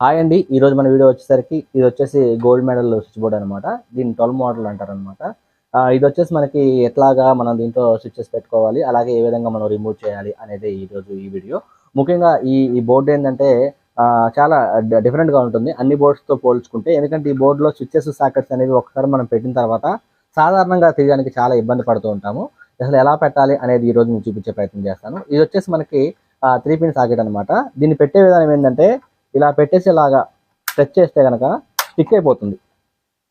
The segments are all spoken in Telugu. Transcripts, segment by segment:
హాయ్ అండి. ఈ రోజు మన వీడియో వచ్చేసరికి ఇది వచ్చేసి గోల్డ్ మెడల్ స్విచ్ బోర్డ్ అనమాట దీన్ని ట్వెల్వ్ మోడల్ అంటారు అనమాట ఇది వచ్చేసి మనకి ఎట్లాగా మనం దీంట్లో స్విచ్చెస్ పెట్టుకోవాలి అలాగే ఏ విధంగా మనం రిమూవ్ చేయాలి అనేది ఈ రోజు ఈ వీడియో. ముఖ్యంగా ఈ ఈ బోర్డు ఏంటంటే చాలా డిఫరెంట్గా గా ఉంటుంది. అన్ని బోర్డ్స్తో తో పోల్చుకుంటే ఎందుకంటే ఈ బోర్డులో స్విచ్చెస్ సాకెట్స్ అనేవి ఒకసారి మనం పెట్టిన తర్వాత సాధారణంగా తీయడానికి చాలా ఇబ్బంది పడుతూ ఉంటాము. అసలు ఎలా పెట్టాలి అనేది ఈ రోజు నేను చూపించే ప్రయత్నం చేస్తాను. ఇది వచ్చేసి మనకి త్రీ పిన్ సాకెట్ అనమాట దీన్ని పెట్టే విధానం ఏంటంటే ఇలా పెట్టేసి ఇలాగా స్ట్రెచ్ చేస్తే కనుక స్టిక్ అయిపోతుంది.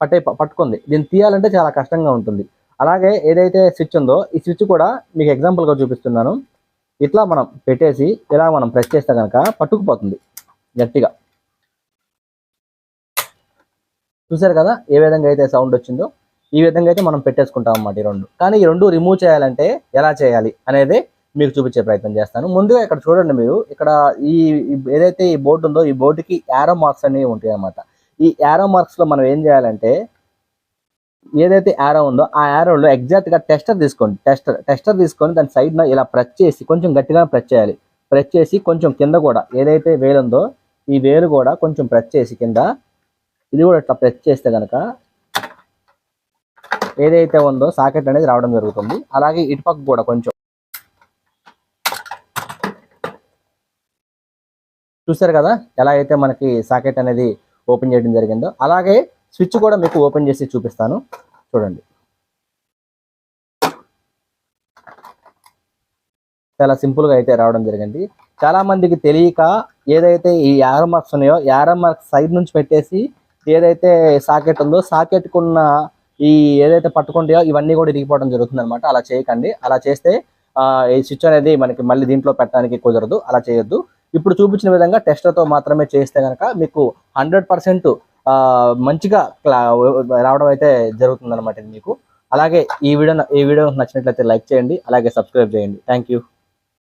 పట్టే పట్టుకుంది. దీన్ని తీయాలంటే చాలా కష్టంగా ఉంటుంది. అలాగే ఏదైతే స్విచ్ ఉందో ఈ స్విచ్ కూడా మీకు ఎగ్జాంపుల్గా చూపిస్తున్నాను. ఇట్లా మనం పెట్టేసి ఇలా మనం ప్రెస్ చేస్తే కనుక పట్టుకుపోతుంది. గట్టిగా. చూసారు కదా? ఏ విధంగా అయితే సౌండ్ వచ్చిందో ఈ విధంగా అయితే మనం పెట్టేసుకుంటాం అన్నమాట ఈ రెండు. కానీ ఈ రెండు రిమూవ్ చేయాలంటే ఎలా చేయాలి అనేది మీకు చూపించే ప్రయత్నం చేస్తాను. ముందుగా ఇక్కడ చూడండి మీరు ఇక్కడ ఈ ఏదైతే ఈ బోర్డు ఉందో ఈ బోర్డుకి యారో మార్క్స్ అనేవి ఉంటాయి అన్నమాట ఈ యారో మార్క్స్లో మనం ఏం చేయాలంటే ఏదైతే యారో ఉందో ఆ యారోలో ఎగ్జాక్ట్గా టెస్టర్ తీసుకోండి. టెస్టర్ టెస్టర్ తీసుకొని దాని సైడ్ ఇలా ప్రెస్ చేసి కొంచెం గట్టిగా ప్రెస్ చేయాలి. ప్రెస్ చేసి కొంచెం కింద కూడా ఏదైతే వేలు ఉందో ఈ వేలు కూడా కొంచెం ప్రెస్ చేసి కింద ఇది కూడా ఇట్లా ప్రెస్ చేస్తే కనుక ఏదైతే ఉందో సాకెట్ అనేది రావడం జరుగుతుంది. అలాగే ఇటుపక్క కూడా కొంచెం చూసారు కదా? ఎలా అయితే మనకి సాకెట్ అనేది ఓపెన్ చేయడం జరిగిందో అలాగే స్విచ్ కూడా మీకు ఓపెన్ చేసి చూపిస్తాను. చూడండి. చాలా సింపుల్గా అయితే రావడం జరిగింది. చాలా మందికి తెలియక ఏదైతే ఈ యారో మార్క్స్ ఉన్నాయో యారో మార్క్స్ సైడ్ నుంచి పెట్టేసి ఏదైతే సాకెట్ ఉందో సాకెట్కున్న ఈ ఏదైతే పట్టుకుంటాయో ఇవన్నీ కూడా ఇరిగిపోవడం జరుగుతుంది అనమాట అలా చేయకండి. అలా చేస్తే ఈ స్విచ్ అనేది మనకి మళ్ళీ దీంట్లో పెట్టడానికి కుదరదు. అలా చేయొద్దు. ఇప్పుడు చూపించిన విధంగా టెస్టర్తో మాత్రమే చేస్తే కనుక మీకు హండ్రెడ్ పర్సెంట్ మంచిగా క్లా- రావడం అయితే జరుగుతుంది అనమాట మీకు. అలాగే ఈ వీడియో ఈ వీడియో నచ్చినట్లయితే లైక్ చేయండి అలాగే సబ్స్క్రైబ్ చేయండి. Thank you.